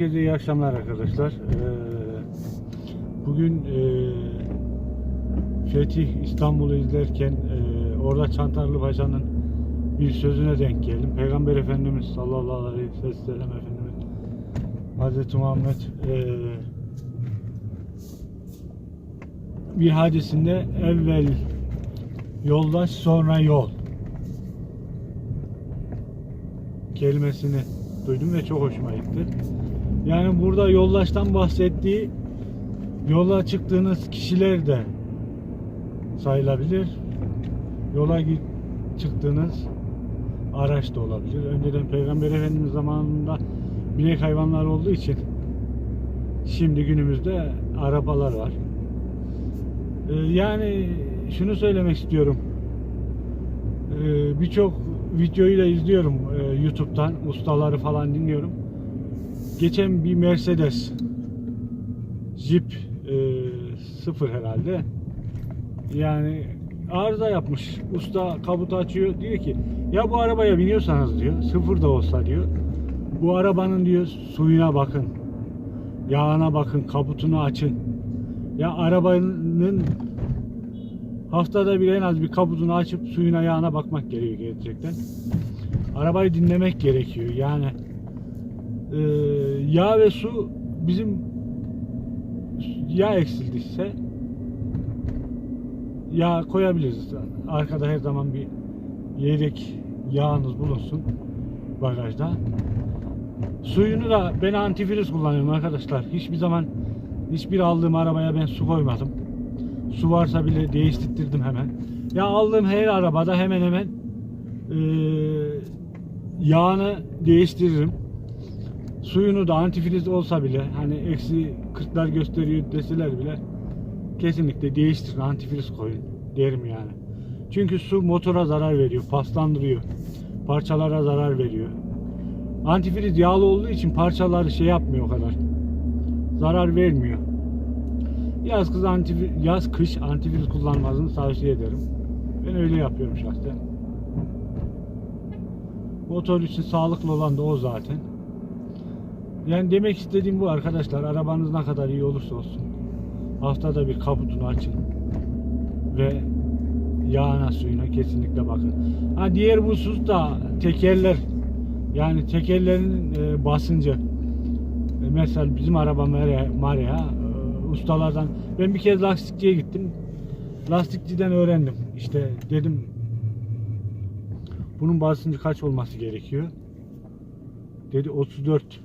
Herkese iyi akşamlar arkadaşlar. Ee, bugün e, Fetih İstanbul'u izlerken e, orada Çantarlı Paşa'nın bir sözüne denk geldim. Peygamber Efendimiz sallallahu aleyhi ve sellem Efendimiz Hazreti Muhammed e, bir hadisinde evvel yoldaş sonra yol kelimesini duydum ve çok hoşuma gitti. Yani burada yoldaştan bahsettiği yola çıktığınız kişiler de sayılabilir. Yola çıktığınız araç da olabilir. Önceden Peygamber Efendimiz zamanında binek hayvanlar olduğu için şimdi günümüzde arabalar var. Ee, yani şunu söylemek istiyorum. Ee, Birçok videoyu da izliyorum e, YouTube'dan. Ustaları falan dinliyorum. Geçen bir Mercedes Jeep e, sıfır herhalde. Yani arıza yapmış. Usta kabutu açıyor. Diyor ki ya bu arabaya biniyorsanız diyor sıfır da olsa diyor. Bu arabanın diyor suyuna bakın. Yağına bakın. Kabutunu açın. Ya arabanın haftada bir en az bir kabutunu açıp suyuna yağına bakmak gerekiyor gerçekten. Arabayı dinlemek gerekiyor. Yani e, yağ ve su bizim yağ eksildiyse yağ koyabiliriz. Arkada her zaman bir yedek yağınız bulunsun bagajda. Suyunu da ben antifriz kullanıyorum arkadaşlar. Hiçbir zaman hiçbir aldığım arabaya ben su koymadım. Su varsa bile değiştirdim hemen. Ya aldığım her arabada hemen hemen eee, yağını değiştiririm. Suyunu da antifriz olsa bile hani eksi 40'lar gösteriyor deseler bile kesinlikle değiştirin antifriz koyun derim yani. Çünkü su motora zarar veriyor, paslandırıyor. Parçalara zarar veriyor. Antifriz yağlı olduğu için parçaları şey yapmıyor o kadar. Zarar vermiyor. Yaz kış antifriz, yaz kış antifriz kullanmanızı tavsiye ederim. Ben öyle yapıyorum şahsen. Motor için sağlıklı olan da o zaten. Yani demek istediğim bu arkadaşlar. Arabanız ne kadar iyi olursa olsun. Haftada bir kaputunu açın. Ve yağına suyuna kesinlikle bakın. Ha diğer husus da tekerler. Yani tekerlerin e, basıncı. E, mesela bizim araba Maria, e, ustalardan ben bir kez lastikçiye gittim. Lastikçiden öğrendim. İşte dedim bunun basıncı kaç olması gerekiyor? Dedi 34